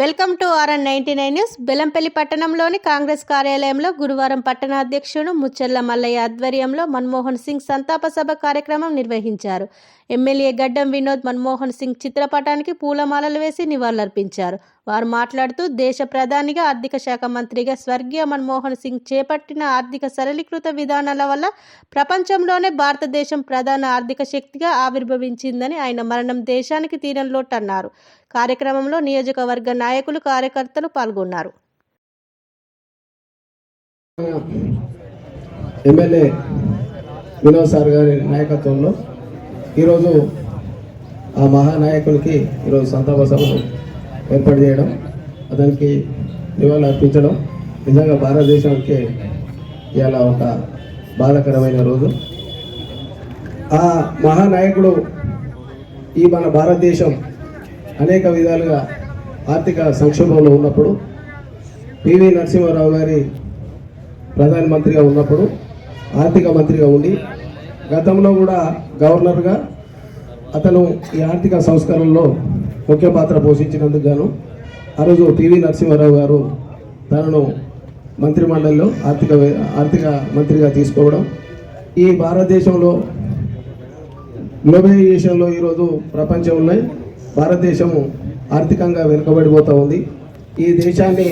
Welcome to RN ninety nine news. Bellampalli పట్టణంలోని కాంగ్రెస్ కార్యాలయంలో గురువారం పట్టణ అధ్యక్షుడు మల్లయ్య ఆధ్వర్యంలో మన్మోహన్ సింగ్ సంతాప సభ కార్యక్రమం నిర్వహించారు. ఎమ్మెల్యే గడ్డం వినోద్ మన్మోహన్ సింగ్ చిత్రపటానికి పూలమాలలు వేసి నివాళులర్పించారు. వారు మాట్లాడుతూ దేశ ప్రధానిగా ఆర్థిక శాఖ మంత్రిగా స్వర్గీయ మన్మోహన్ సింగ్ చేపట్టిన ఆర్థిక సరళీకృత విధానాల వల్ల ప్రపంచంలోనే భారతదేశం ప్రధాన ఆర్థిక శక్తిగా ఆవిర్భవించిందని ఆయన మరణం దేశానికి తీరని లోటు అన్నారు. కార్యక్రమంలో నియోజకవర్గ నాయకులు కార్యకర్తలు పాల్గొన్నారు. ఎమ్మెల్యే వినోద్ సార్ గారి నాయకత్వంలో ఈరోజు ఆ మహానాయకునికి ఈరోజు సంతాప సభను ఏర్పాటు చేయడం అతనికి నివాళులు అర్పించడం. నిజంగా భారతదేశానికి ఇవాళ ఒక బాధాకరమైన రోజు. ఆ మహానాయకుడు ఈ మన భారతదేశం అనేక విధాలుగా ఆర్థిక సంక్షోభంలో ఉన్నప్పుడు పివి నరసింహారావు గారి ప్రధానమంత్రిగా ఉన్నప్పుడు ఆర్థిక మంత్రిగా ఉండి గతంలో కూడా గవర్నర్గా అతను ఈ ఆర్థిక సంస్కరణలో ముఖ్య పాత్ర పోషించినందుకు గాను ఆ రోజు పివి నరసింహారావు గారు తనను మంత్రిమండలిలో ఆర్థిక ఆర్థిక మంత్రిగా తీసుకోవడం ఈ భారతదేశంలో గ్లోబలైజేషన్లో ఈరోజు ప్రపంచం ఉన్నాయి. భారతదేశము ఆర్థికంగా వెనుకబడిపోతూ ఉంది. ఈ దేశాన్ని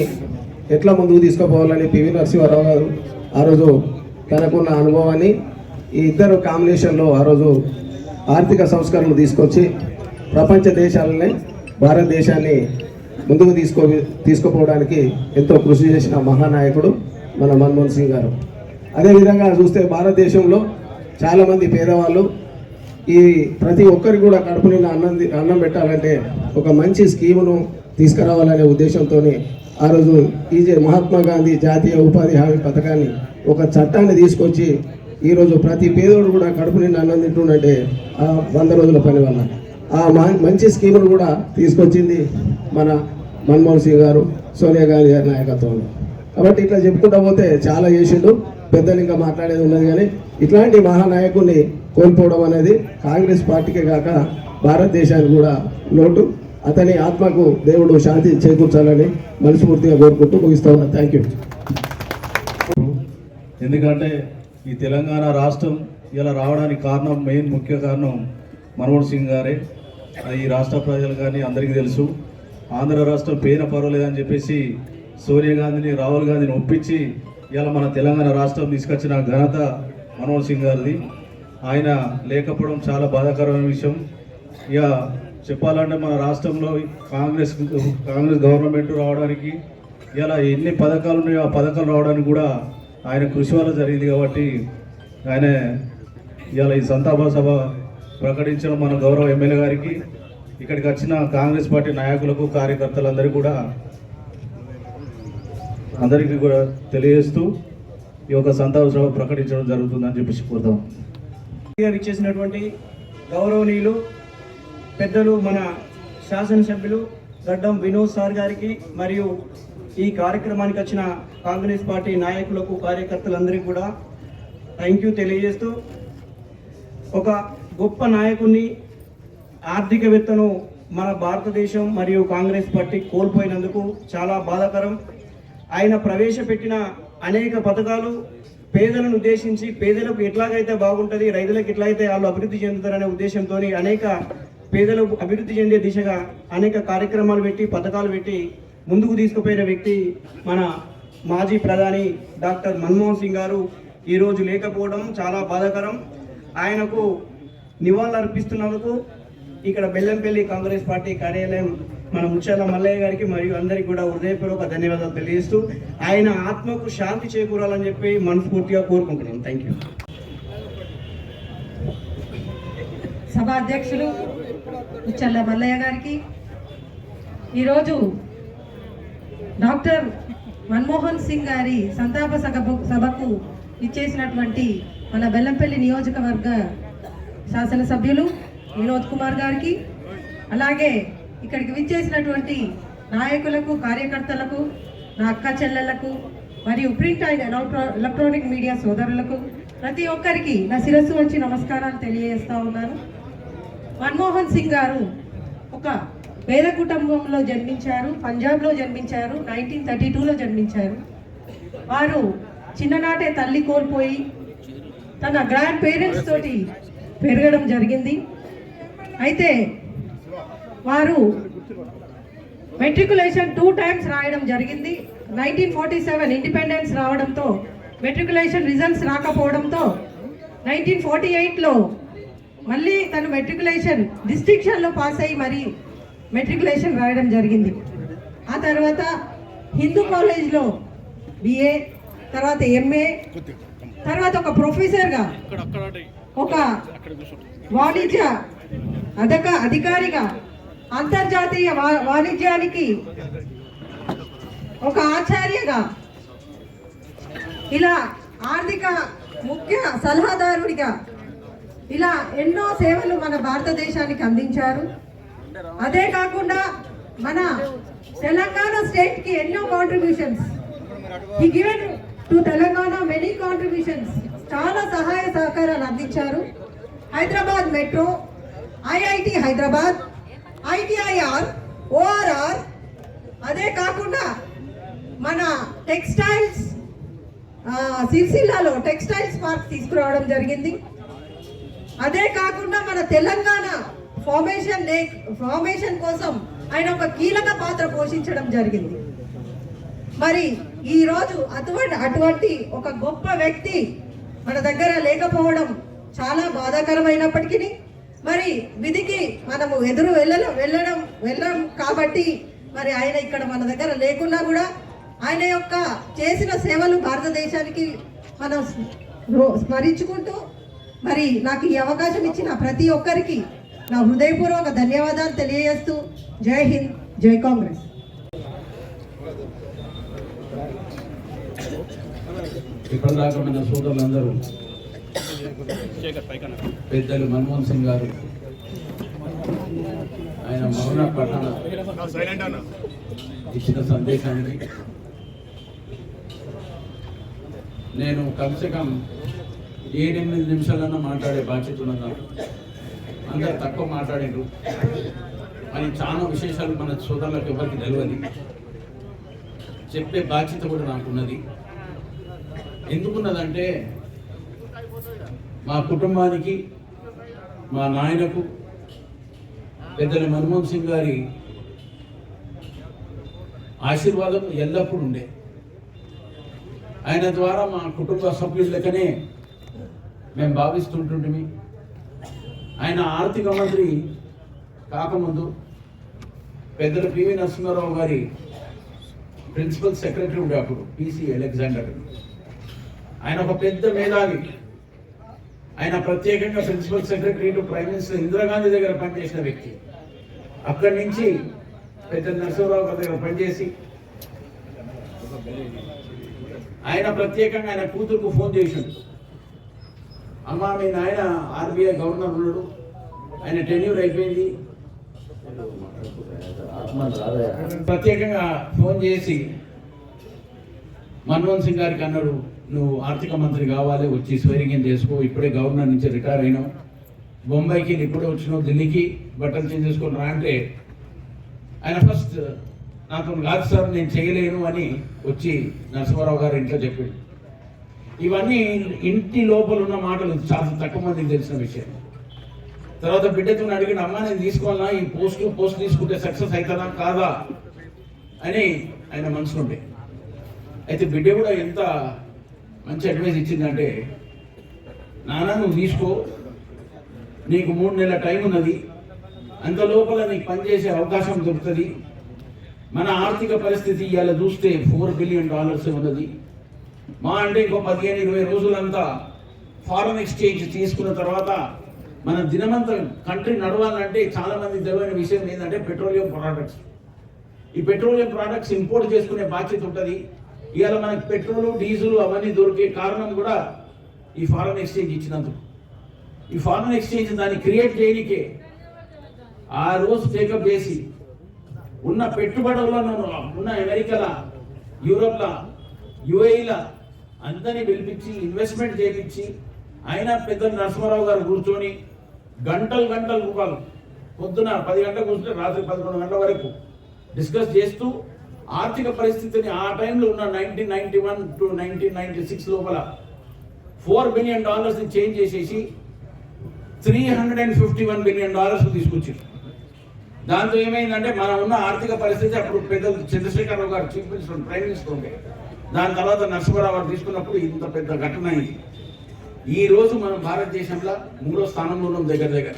ఎట్లా ముందుకు తీసుకుపోవాలని పివి నరసింహారావు గారు ఆ రోజు తనకున్న అనుభవాన్ని ఈ ఇద్దరు కాంబినేషన్లో ఆ రోజు ఆర్థిక సంస్కరణలు తీసుకొచ్చి ప్రపంచ దేశాలనే భారతదేశాన్ని ముందుకు తీసుకో తీసుకుపోవడానికి ఎంతో కృషి చేసిన మహానాయకుడు మన మన్మోహన్ సింగ్ గారు. అదేవిధంగా చూస్తే భారతదేశంలో చాలామంది పేదవాళ్ళు ఈ ప్రతి ఒక్కరికి కూడా కడుపు నిండా అన్నం అన్నం పెట్టాలంటే ఒక మంచి స్కీమును తీసుకురావాలనే ఉద్దేశంతో ఆ రోజు ఈజే మహాత్మా గాంధీ జాతీయ ఉపాధి హామీ పథకాన్ని ఒక చట్టాన్ని తీసుకొచ్చి ఈరోజు ప్రతి పేదోడు కూడా కడుపు నిండా అన్నం తింటుండంటే ఆ వంద రోజుల పని వల్ల. ఆ మంచి స్కీమును కూడా తీసుకొచ్చింది మన మన్మోహన్ సింగ్ గారు సోనియా గాంధీ గారి నాయకత్వంలో. కాబట్టి ఇట్లా చెప్పుకుంటా పోతే చాలా చేసిండు పెద్దలు ఇంకా మాట్లాడేది ఉన్నది కానీ ఇట్లాంటి మహానాయకుడిని కోల్పోవడం అనేది కాంగ్రెస్ పార్టీకే కాక భారతదేశానికి కూడా లోటు. అతని ఆత్మకు దేవుడు శాంతి చేకూర్చాలని మనస్ఫూర్తిగా కోరుకుంటూ ముగిస్తా థ్యాంక్ యూ ఎందుకంటే ఈ తెలంగాణ రాష్ట్రం ఇలా రావడానికి కారణం మెయిన్ ముఖ్య కారణం మన్మోహన్ సింగ్ గారే. ఈ రాష్ట్ర ప్రజలు కానీ అందరికీ తెలుసు. ఆంధ్ర రాష్ట్రం పేన పర్వాలేదని చెప్పేసి సోనియా గాంధీని రాహుల్ గాంధీని ఒప్పించి ఇలా మన తెలంగాణ రాష్ట్రం తీసుకొచ్చిన ఘనత మన్మోహన్ సింగ్ గారిది. ఆయన లేకపోవడం చాలా బాధాకరమైన విషయం. ఇక చెప్పాలంటే మన రాష్ట్రంలో కాంగ్రెస్ కాంగ్రెస్ గవర్నమెంట్ రావడానికి ఇలా ఎన్ని పథకాలు ఉన్నాయో ఆ పథకాలు రావడానికి కూడా ఆయన కృషి వల్ల జరిగింది కాబట్టి ఆయన ఇవాళ ఈ సంతాప సభ ప్రకటించడం మన గౌరవ ఎమ్మెల్యే గారికి ఇక్కడికి వచ్చిన కాంగ్రెస్ పార్టీ నాయకులకు కార్యకర్తలందరికీ కూడా అందరికీ కూడా తెలియజేస్తూ ఈ యొక్క సంతాప సభ ప్రకటించడం జరుగుతుందని చెప్పేసి కోరుతాం ఇచ్చేసినటువంటి గౌరవనీయులు పెద్దలు మన శాసనసభ్యులు గడ్డం వినోద్ సార్ గారికి మరియు ఈ కార్యక్రమానికి వచ్చిన కాంగ్రెస్ పార్టీ నాయకులకు కార్యకర్తలందరికీ కూడా థ్యాంక్ యూ తెలియజేస్తూ ఒక గొప్ప నాయకుని ఆర్థికవేత్తను మన భారతదేశం మరియు కాంగ్రెస్ పార్టీ కోల్పోయినందుకు చాలా బాధాకరం. ఆయన ప్రవేశపెట్టిన అనేక పథకాలు పేదలను ఉద్దేశించి పేదలకు ఎట్లాగైతే బాగుంటుంది రైతులకు ఎట్లయితే వాళ్ళు అభివృద్ధి చెందుతారనే ఉద్దేశంతో అనేక పేదలు అభివృద్ధి చెందే దిశగా అనేక కార్యక్రమాలు పెట్టి పథకాలు పెట్టి ముందుకు తీసుకుపోయిన వ్యక్తి మన మాజీ ప్రధాని డాక్టర్ మన్మోహన్ సింగ్ గారు. ఈరోజు లేకపోవడం చాలా బాధాకరం. ఆయనకు నివాళులు అర్పిస్తున్నందుకు ఇక్కడ బెల్లంపల్లి కాంగ్రెస్ పార్టీ కార్యాలయం మన ముచ్చాల మల్లయ్య గారికి మరియు అందరికి కూడా హృదయపూర్వక ధన్యవాదాలు తెలియజేస్తూ ఆయన ఆత్మకు శాంతి చేకూరాలని చెప్పి మనస్ఫూర్తిగా కోరుకుంటున్నాను థ్యాంక్ యూ సభాధ్యక్షులు ముచ్చల్ల ఉచ్చల్ల మల్లయ్య గారికి. ఈరోజు డాక్టర్ మన్మోహన్ సింగ్ గారి సంతాప సభ సభకు ఇచ్చేసినటువంటి మన బెల్లంపల్లి నియోజకవర్గ శాసనసభ్యులు వినోద్ కుమార్ గారికి అలాగే ఇక్కడికి విచ్చేసినటువంటి నాయకులకు కార్యకర్తలకు నా అక్క చెల్లెళ్ళకు మరియు ప్రింట్ అండ్ ఎలక్ట్రానిక్ మీడియా సోదరులకు ప్రతి ఒక్కరికి నా శిరస్సు వచ్చి నమస్కారాలు తెలియజేస్తూ ఉన్నాను. మన్మోహన్ సింగ్ గారు ఒక పేద కుటుంబంలో జన్మించారు పంజాబ్లో జన్మించారు నైన్టీన్ థర్టీ టూలో జన్మించారు. వారు చిన్ననాటే తల్లి కోల్పోయి తన గ్రాండ్ పేరెంట్స్ తోటి పెరగడం జరిగింది. అయితే వారు మెట్రికులేషన్ టూ టైమ్స్ రాయడం జరిగింది. నైన్టీన్ ఫార్టీ సెవెన్ ఇండిపెండెన్స్ రావడంతో మెట్రికులేషన్ రిజల్ట్స్ రాకపోవడంతో నైన్టీన్ ఫార్టీ ఎయిట్లో మళ్ళీ తను మెట్రికులేషన్ డిస్టింక్షన్లో పాస్ అయ్యి మరి మెట్రికులేషన్ రాయడం జరిగింది. ఆ తర్వాత హిందూ కాలేజ్లో బిఏ తర్వాత ఎంఏ తర్వాత ఒక ప్రొఫెసర్గా ఒక వాణిజ్య అధక అధికారిగా అంతర్జాతీయ వా- వాణిజ్యానికి ఒక ఆచార్యగా ఇలా ఆర్థిక ముఖ్య సలహాదారుడిగా ఇలా ఎన్నో సేవలు మన భారతదేశానికి అందించారు. అదే కాకుండా మన తెలంగాణ స్టేట్కి ఎన్నో కాంట్రిబ్యూషన్స్ ఈ given to Telangana many contributions చాలా సహాయ సహకారాలు అందించారు. Hyderabad metro IIT Hyderabad ITIR ORR. అదే కాకుండా మన టెక్స్టైల్స్ సిరిసిల్లాలో టెక్స్టైల్స్ పార్క్ తీసుకురావడం జరిగింది. అదే కాకుండా మన తెలంగాణ ఫార్మేషన్ డే ఫార్మేషన్ కోసం ఆయన ఒక కీలక పాత్ర పోషించడం జరిగింది. మరి ఈరోజు అటువంటి అటువంటి ఒక గొప్ప వ్యక్తి మన దగ్గర లేకపోవడం చాలా బాధాకరమైనప్పటికీ మరి విధికి మనము ఎదురు వెళ్ళడం వెళ్ళడం వెళ్ళడం కాబట్టి మరి ఆయన ఇక్కడ మన దగ్గర లేకున్నా కూడా ఆయన యొక్క చేసిన సేవలు భారతదేశానికి మనం స్మరించుకుంటూ మరి నాకు ఈ అవకాశం ఇచ్చిన ప్రతి ఒక్కరికి నా హృదయపూర్వక ధన్యవాదాలు తెలియజేస్తూ జై హింద్ జై కాంగ్రెస్. ఇప్పటిదాకా మన సోదరులందరూ పెద్దలు మన్మోహన్ సింగ్ గారు ఆయన మౌన పట్టణ ఇచ్చిన సందేశానికి నేను కమ్సే కమ్ ఏడెనిమిది నిమిషాలన్నా మాట్లాడే బాధ్యత ఉన్నదా? అందరు తక్కువ మాట్లాడారు అని చాలా విశేషాలు మన సోదరులకు ఎవరికి తెలియదు చెప్పే బాధ్యత కూడా నాకున్నది. ఎందుకున్నదంటే మా కుటుంబానికి మా నాయనకు పెద్దల మన్మోహన్ సింగ్ గారి ఆశీర్వాదం ఎల్లప్పుడూ ఉండే. ఆయన ద్వారా మా కుటుంబ సభ్యుల లెక్కనే మేము భావిస్తుంటుంటిమి. ఆయన ఆర్థిక మంత్రి కాకముందు పెద్దల పివి నరసింహారావు గారి ప్రిన్సిపల్ సెక్రటరీ ఉండే అప్పుడు పిసి అలెగ్జాండర్ ఆయన ఒక పెద్ద మేధావి. ఆయన ప్రత్యేకంగా principal secretary to prime minister Indira Gandhi దగ్గర పనిచేసిన వ్యక్తి. అక్కడి నుంచి పెద్ద నరసింహరావు గారి దగ్గర పనిచేసి ఆయన ప్రత్యేకంగా ఆయన కూతురుకు ఫోన్ చేసిండు. అమ్మ మీ నాయన ఆర్బీఐ గవర్నర్ ఉన్నాడు. ఆయన టెన్యూర్ అయిపోయింది. ప్రత్యేకంగా ఫోన్ చేసి మన్మోహన్ సింగ్ గారికి అన్నాడు నువ్వు ఆర్థిక మంత్రి కావాలి వచ్చి స్వైరింగ్ చేసుకో ఇప్పుడే గవర్నర్ నుంచి రిటైర్ అయినావు. బొంబాయికి ఇప్పుడే వచ్చినావు ఢిల్లీకి బట్టలు చేంజ్ చేసుకుని రా అంటే ఆయన ఫస్ట్ నాతో కాదు సార్ నేను చేయలేను అని వచ్చి నరసింహారావు గారు ఇంట్లో చెప్పాడు. ఇవన్నీ ఇంటి లోపల ఉన్న మాటలు చాలా తక్కువ మందికి తెలిసిన విషయం. తర్వాత బిడ్డతో అడిగిన అమ్మ నేను తీసుకోవాలా? ఈ పోస్ట్ పోస్ట్ తీసుకుంటే సక్సెస్ అవుతుందా? కాదా? అని ఆయన మనసులో ఉండే. అయితే బిడ్డ కూడా ఎంత మంచి అడ్వైస్ ఇచ్చిందంటే నాన్న నువ్వు తీసుకో. నీకు మూడు నెలల టైం ఉన్నది. అంత లోపల నీకు పనిచేసే అవకాశం దొరుకుతుంది. మన ఆర్థిక పరిస్థితి ఇవాళ చూస్తే ఫోర్ బిలియన్ డాలర్స్ ఉన్నది. మా అంటే ఇంకో పదిహేను ఇరవై రోజులంతా ఫారెన్ ఎక్స్చేంజ్ తీసుకున్న తర్వాత మన దినమంతా కంట్రీ నడవాలంటే చాలామంది తెలియని విషయం ఏంటంటే పెట్రోలియం ప్రోడక్ట్స్ ఈ పెట్రోలియం ప్రోడక్ట్స్ ఇంపోర్ట్ చేసుకునే బాధ్యత ఉంటుంది. ఇవాళ మనకి పెట్రోలు డీజిల్ అవన్నీ దొరికే కారణం కూడా ఈ ఫారెన్ ఎక్స్చేంజ్ ఇచ్చినందుకు. ఈ ఫారెన్ ఎక్స్చేంజ్ దాన్ని క్రియేట్ చేయనికే ఆ రోజు టేకప్ చేసి ఉన్న పెట్టుబడులను ఉన్న అమెరికాల యూరోప్ల యుఏఈల అందరినీ పిలిపించి ఇన్వెస్ట్మెంట్ చేయించి ఆయన పెద్ద నరసింహారావు గారు కూర్చొని గంటలు గంటలు రూపాయలు పొద్దున పది గంటలకు కూర్చుంటే రాత్రి పదకొండు గంటల వరకు డిస్కస్ చేస్తూ ఆర్థిక పరిస్థితిని ఆ టైంలో ఉన్న nineteen ninety one to nineteen ninety six లోపల ఫోర్ బిలియన్ డాలర్స్ని చేంజ్ చేసేసి three hundred and fifty one billion dollars తీసుకొచ్చారు దాంతో ఏమైందంటే మనం ఉన్న ఆర్థిక పరిస్థితి అప్పుడు పెద్దలు చంద్రశేఖరరావు గారు చీఫ్ మినిస్టర్ ప్రైమ్ మినిస్టర్ ఉండే. దాని తర్వాత నరసింహారావు గారు తీసుకున్నప్పుడు ఇంత పెద్ద ఘటన అయింది. ఈ రోజు మనం భారతదేశంలో మూడో స్థానంలో ఉన్నాం దగ్గర దగ్గర.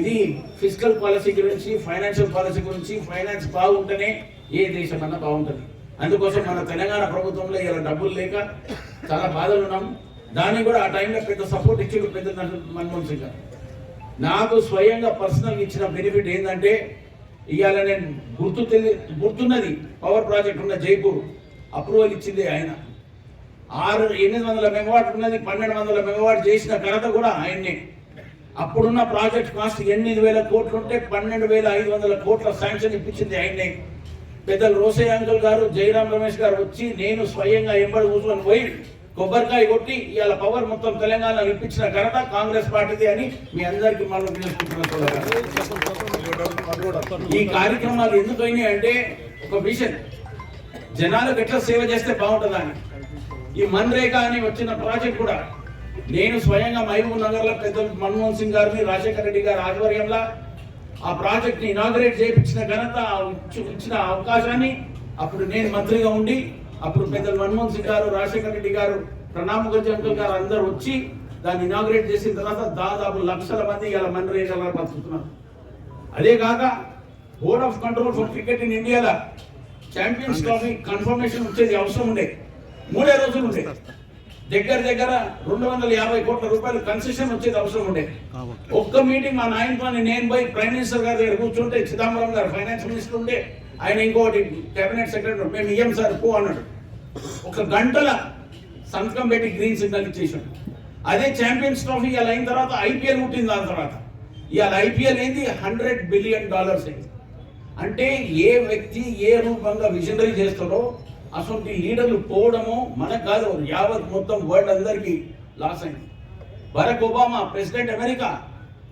ఇది ఫిజికల్ పాలసీ గురించి ఫైనాన్షియల్ పాలసీ గురించి ఫైనాన్స్ బాగుంటేనే ఏ దేశం అన్నా బాగుంటుంది. అందుకోసం మన తెలంగాణ ప్రభుత్వంలో ఇలా డబ్బులు లేక చాలా బాధలు ఉన్నాం. దాన్ని కూడా ఆ టైంలో పెద్ద సపోర్ట్ ఇచ్చిండు పెద్ద మన్మోహన్ సింగ్ గారు. నాకు స్వయంగా పర్సనల్ ఇచ్చిన బెనిఫిట్ ఏంటంటే ఇవాళ నేను గుర్తు తెలి గుర్తున్నది పవర్ ప్రాజెక్ట్ ఉన్న జైపూర్ అప్రూవల్ ఇచ్చింది ఆయన. ఆరు ఎనిమిది వందల మెగావాట్ ఉన్నది పన్నెండు వందల మెగావాట్ చేసిన ఘనత కూడా ఆయన్నే. అప్పుడున్న ప్రాజెక్ట్ కాస్ట్ ఎనిమిది వేల కోట్లు ఉంటే పన్నెండు వేల ఐదు వందల కోట్ల శాంక్షన్ ఇప్పించింది ఆయన్నే. పెద్దలు రోసయ్య అంకుల్ గారు జయరాం రమేష్ గారు వచ్చి నేను స్వయంగా ఎంబడి కూర్చొని పోయి కొబ్బరికాయ కొట్టి ఇవాళ పవర్ మొత్తం తెలంగాణ ఇప్పించిన ఘనత కాంగ్రెస్ పార్టీది అని మీ అందరికీ మనం తెలుసుకుంటున్నాం ఈ కార్యక్రమాలు ఎందుకు అయినాయి అంటే ఒక విషన్ జనాలకు ఎట్లా సేవ చేస్తే బాగుంటుందని ఈ మన్రేఖ అని వచ్చిన ప్రాజెక్ట్ కూడా నేను స్వయంగా మహబూబ్ నగర్లో పెద్ద మన్మోహన్ సింగ్ గారిని రాజశేఖర రెడ్డి గారి ఆధ్వర్యంలో ఆ ప్రాజెక్ట్ ఇనాగరేట్ చేయించిన ఘనత ఇచ్చిన అవకాశాన్ని అప్పుడు నేను మంత్రిగా ఉండి అప్పుడు పెద్దలు మన్మోహన్ సింగ్ గారు రాజశేఖర రెడ్డి గారు ప్రణామ్ ముఖర్జీ అంకుల్ గారు అందరూ వచ్చి దాన్ని ఇనాగరేట్ చేసిన తర్వాత దాదాపు లక్షల మంది ఇలా మన్రేగా బతుకుతున్నారు. అదే కాక board of control for cricket in ఇండియాలో ఛాంపియన్స్ ట్రోఫీ కన్ఫర్మేషన్ వచ్చేది అవసరం ఉండే. మూడే రోజులు ఉండే. దగ్గర దగ్గర రెండు వందల యాభై కోట్ల రూపాయలు కన్సెషన్ వచ్చేది అవసరం ఉండే. ఒక్క మీటింగ్ మా నాయనతో నేను పోయి ప్రైమ్ మినిస్టర్ గారి దగ్గర కూర్చుంటే చిదంబరం గారు ఫైనాన్స్ మినిస్టర్ ఉండే ఆయన ఇంకోటి కేబినెట్ సెక్రటరీ మేము ఇయ్యం సార్ పో అన్నాడు. ఒక గంటల సంతకం పెట్టి గ్రీన్ సిగ్నల్ ఇచ్చేసాడు అదే ఛాంపియన్స్ ట్రోఫీ ఇవాళ అయిన తర్వాత ఐపీఎల్ పుట్టింది దాని తర్వాత. ఇవాళ ఐపీఎల్ ఏంది? హండ్రెడ్ బిలియన్ డాలర్స్ అయింది. అంటే ఏ వ్యక్తి ఏ రూపంగా విజనరీ చేస్తాడో అటువంటి లీడర్లు పోవడము మనకు కాదు యావత్ మొత్తం వరల్డ్ అందరికీ లాస్ అయింది. బరాక్ ఒబామా ప్రెసిడెంట్ అమెరికా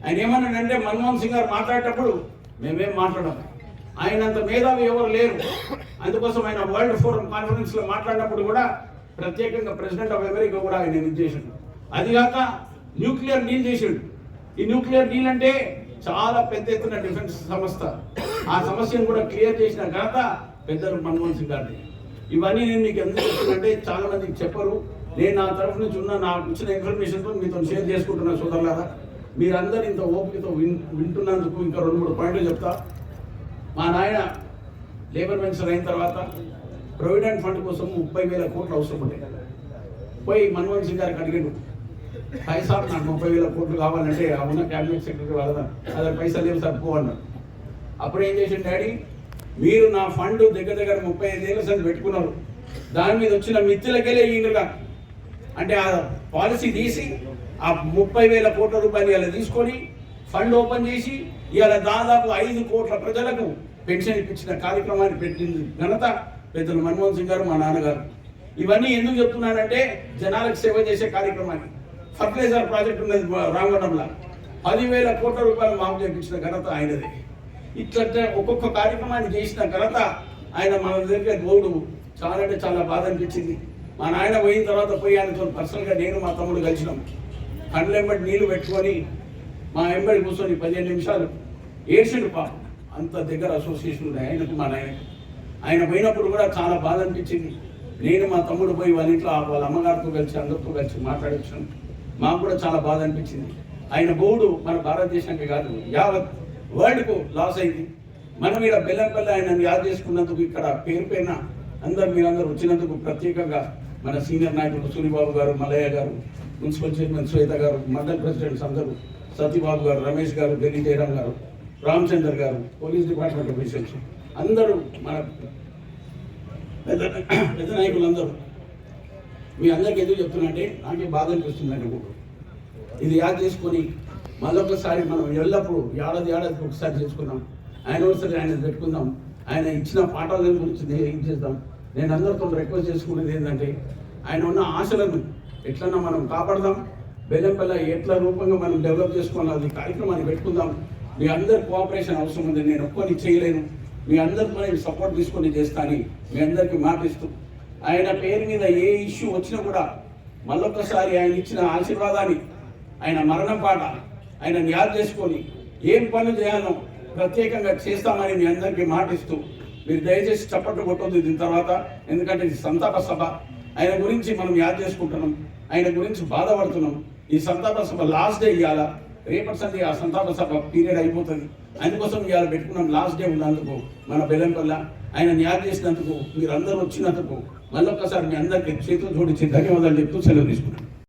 ఆయన ఏమన్నాడంటే మన్మోహన్ సింగ్ గారు మాట్లాడేటప్పుడు మేమేం మాట్లాడము. ఆయనంత మేధావి ఎవరు లేరు. అందుకోసం ఆయన వరల్డ్ ఫోరం కాన్ఫరెన్స్లో మాట్లాడినప్పుడు కూడా ప్రత్యేకంగా ప్రెసిడెంట్ ఆఫ్ అమెరికా కూడా ఆయన ఇది చేసిండు. అది కాక న్యూక్లియర్ డీల్ చేసిండు. ఈ న్యూక్లియర్ డీల్ అంటే చాలా పెద్ద ఎత్తున డిఫెన్స్ సంస్థ. ఆ సమస్యను కూడా క్లియర్ చేసిన ఘనత పెద్దలు మన్మోహన్ సింగ్ గారిని ఇవన్నీ నేను నీకు ఎందుకు చెప్తున్నంటే చాలా మందికి చెప్పరు. నేను నా తరఫు నుంచి ఉన్న నాకు ఇచ్చిన ఇన్ఫర్మేషన్తో మీతో షేర్ చేసుకుంటున్నా సోదరులారా. మీరందరూ ఇంత ఓపికతో విన్ వింటున్నందుకు ఇంకా రెండు మూడు పాయింట్లు చెప్తా. మా నాయన లేబర్ మినిస్టర్ అయిన తర్వాత ప్రొవిడెంట్ ఫండ్ కోసం ముప్పై వేల కోట్లు అవసరం ఉండే పోయి మన్మోహన్ సింగ్ గారికి అడిగాడు పైసా సార్ నాకు ముప్పై వేల కోట్లు కావాలంటే ఆ ఉన్న క్యాబినెట్ సెక్రటరీ వాళ్ళ అదే పైసలు లేవు సార్ పో అన్నాడు. అప్పుడు ఏం చేసాడు డాడీ మీరు నా ఫండ్ దగ్గర దగ్గర ముప్పై ఐదేళ్ళ సార్ పెట్టుకున్నారు. దాని మీద వచ్చిన మిత్తులకెళ్ళే ఈయనగా అంటే ఆ పాలసీ తీసి ఆ ముప్పై వేల కోట్ల రూపాయలు ఇలా తీసుకొని ఫండ్ ఓపెన్ చేసి ఇవాళ దాదాపు ఐదు కోట్ల ప్రజలకు పెన్షన్ ఇప్పించిన కార్యక్రమాన్ని పెట్టింది ఘనత పెద్దలు మన్మోహన్ సింగ్ గారు మా నాన్నగారు. ఇవన్నీ ఎందుకు చెప్తున్నానంటే జనాలకు సేవ చేసే కార్యక్రమాన్ని. ఫర్టిలైజర్ ప్రాజెక్ట్ ఉన్నది రామగడంలో. పదివేల కోట్ల రూపాయలు మాకు చేపించిన ఘనత ఆయనదే. ఇట్లా ఒక్కొక్క కార్యక్రమాన్ని చేసిన ఘనత ఆయన మన దగ్గర గోడు చాలా అంటే చాలా బాధ అనిపించింది. మా నాయన పోయిన తర్వాత పోయి ఆయనతో పర్సనల్గా నేను మా తమ్ముడు కలిసినాం. కండ్ల ఎంబడి నీళ్ళు పెట్టుకొని మా ఎంబడి కూర్చొని పదిహేను నిమిషాలు ఏడ్చిండు పా అంత దగ్గర అసోసియేషన్ ఉంది ఆయనకు మా నాయన ఆయన పోయినప్పుడు కూడా చాలా బాధ అనిపించింది. నేను మా తమ్ముడు పోయి వాళ్ళ ఇంట్లో వాళ్ళ అమ్మగారితో కలిసి అందరితో కలిసి మాట్లాడొచ్చాను. మాకు కూడా చాలా బాధ అనిపించింది. ఆయన బోర్డు మన భారతదేశానికి కాదు యావత్ వరల్డ్కు లాస్ అయింది. మనం ఇక్కడ బెల్లంపల్లి ఆయన యాద్ చేసుకున్నందుకు ఇక్కడ పేరు పైన అందరు మీరందరూ వచ్చినందుకు ప్రత్యేకంగా మన సీనియర్ నాయకులు సూరిబాబు గారు మల్లయ్య గారు మున్సిపల్ చైర్మన్ శ్వేత గారు మండల్ ప్రెసిడెంట్స్ అందరూ సతీబాబు గారు రమేష్ గారు బెల్లి జయరామ్ గారు రామచందర్ గారు పోలీస్ డిపార్ట్మెంట్ ఆఫీసర్స్ అందరూ మన పెద్ద పెద్ద నాయకులందరూ మీ అందరికి ఎందుకు చెప్తున్నంటే నాకే బాధ అనిపిస్తుంది అనుకో ఇది యాద్ చేసుకొని మళ్ళొకసారి మనం ఎల్లప్పుడూ ఏడాది ఏడాదికి ఒకసారి చేసుకుందాం. ఆయన ఒకసారి ఆయన పెట్టుకుందాం. ఆయన ఇచ్చిన పాఠాల గురించి ఏం చేద్దాం? నేను అందరితో రిక్వెస్ట్ చేసుకునేది ఏంటంటే ఆయన ఉన్న ఆశలను ఎట్లన్నా మనం కాపాడదాం. బెల్లంపల్ల ఎట్ల రూపంగా మనం డెవలప్ చేసుకోవాలి అది కార్యక్రమాన్ని పెట్టుకుందాం. మీ అందరి కోఆపరేషన్ అవసరం ఉంది. నేను ఒక్కని చేయలేను. మీ అందరితో నేను సపోర్ట్ తీసుకొని చేస్తాను మీ అందరికీ మాటిస్తూ ఆయన పేరు మీద ఏ ఇష్యూ వచ్చినా కూడా మళ్ళొక్కసారి ఆయన ఇచ్చిన ఆశీర్వాదాన్ని ఆయన మరణం పాట ఆయన యాద్ చేసుకొని ఏం పనులు చేయాలో ప్రత్యేకంగా చేస్తామని మీ అందరికీ మాటిస్తూ మీరు దయచేసి చప్పట్లు కొట్టొద్దు దీని తర్వాత ఎందుకంటే ఇది సంతాప సభ. ఆయన గురించి మనం యాద్ చేసుకుంటున్నాం. ఆయన గురించి బాధపడుతున్నాం. ఈ సంతాప సభ లాస్ట్ డే ఇవ్వాలా రేపటి సంది ఆ సంతాప సభ పీరియడ్ అయిపోతుంది. అందుకోసం ఇవాళ పెట్టుకున్నాం లాస్ట్ డే ఉన్నందుకు మన బెల్లంపల్ల ఆయన న్యాయం చేసినందుకు మీరు అందరూ వచ్చినందుకు మళ్ళొక్కసారి మీ అందరికీ చేతులు జోడించి ధన్యవాదాలు చెప్తూ సెలవు తీసుకున్నాం